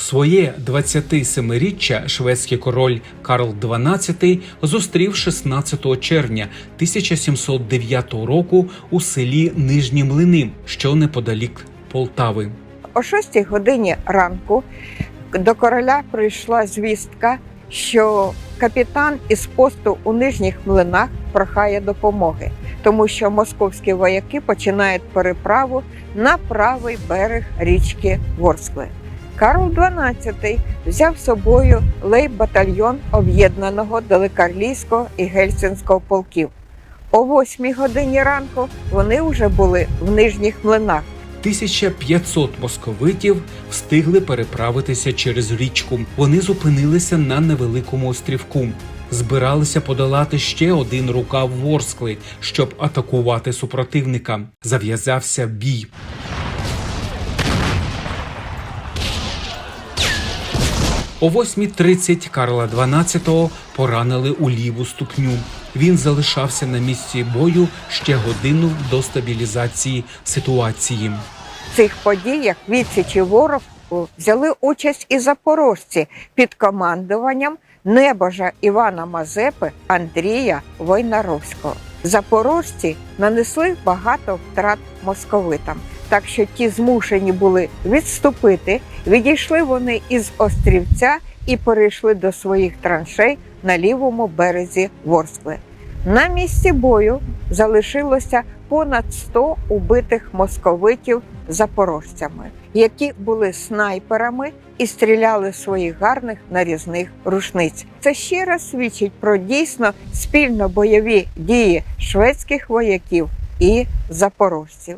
Своє 27-річчя шведський король Карл XII зустрів 16 червня 1709 року у селі Нижні Млини, що неподалік Полтави. О 6 годині ранку до короля прийшла звістка, що капітан із посту у нижніх млинах прохає допомоги, тому що московські вояки починають переправу на правий берег річки Ворскли. Карл XII взяв з собою лейб-батальйон об'єднаного Далекарлійського і Гельсінського полків. О 8 годині ранку вони вже були в нижніх млинах. 1500 московитів встигли переправитися через річку. Вони зупинилися на невеликому острівку. Збиралися подолати ще один рукав Ворскли, щоб атакувати супротивника. Зав'язався бій. О 8.30 Карла XII поранили у ліву ступню. Він залишався на місці бою ще годину до стабілізації ситуації. В цих подіях відсічі ворогу взяли участь і запорожці під командуванням небожа Івана Мазепи Андрія Войнаровського. Запорожці нанесли багато втрат московитам, так що ті змушені були відступити. Відійшли вони із острівця і перейшли до своїх траншей на лівому березі Ворскли. На місці бою залишилося понад 100 убитих московитів запорожцями, які були снайперами і стріляли своїх гарних нарізних рушниць. Це ще раз свідчить про дійсно спільно бойові дії шведських вояків і запорожців.